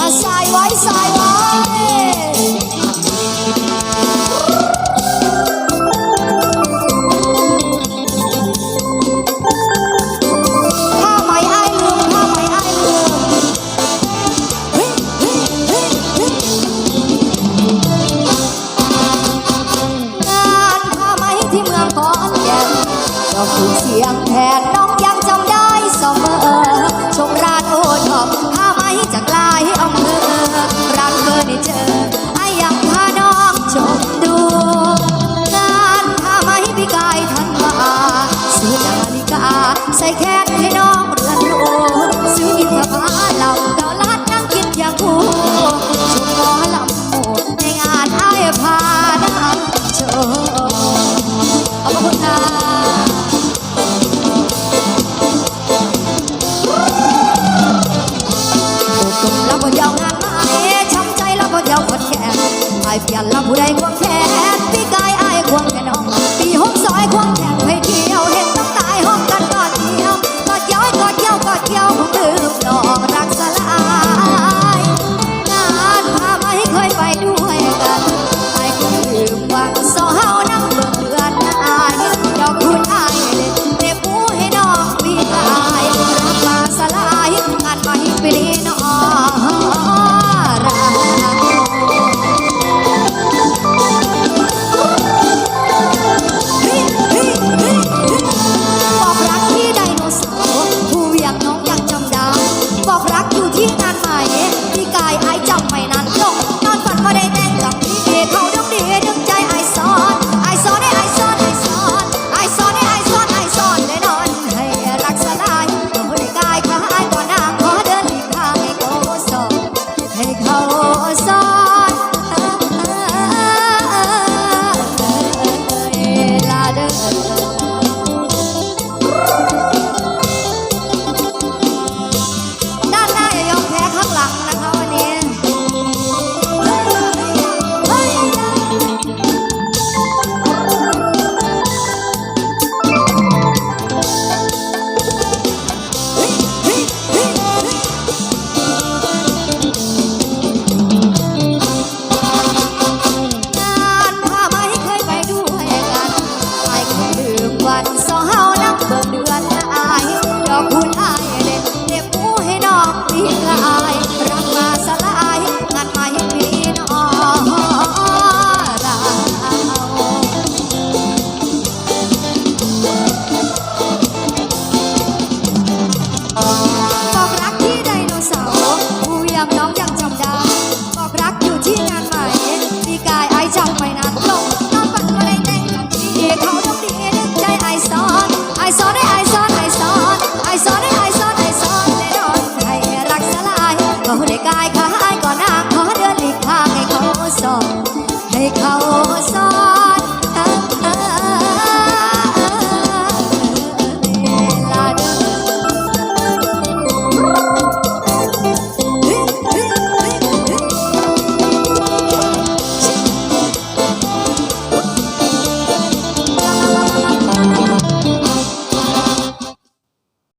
อาสายไว้สายไว้ขอนแก่นเราผูกเสียงแทนน้อง ไออยพาน้องชมดูงานผ้ไมพี่กายทันมาซื้อนาฬิกาใส่แขนให้น้องเรือนรูซื้ออินทผาเหลาเกาลัดนั่งกินเที่ยงคู่ชมหมอลำโหดในงานไอพาน้องชมเอามาคุโอ้กลมแล้ยาวงาน เปลี่ยนละผู้ใดก็แค่พี่กาย ขาได้กายขายก่อนนะขอเดือนหลีกทางให้เขาสอบให้เขา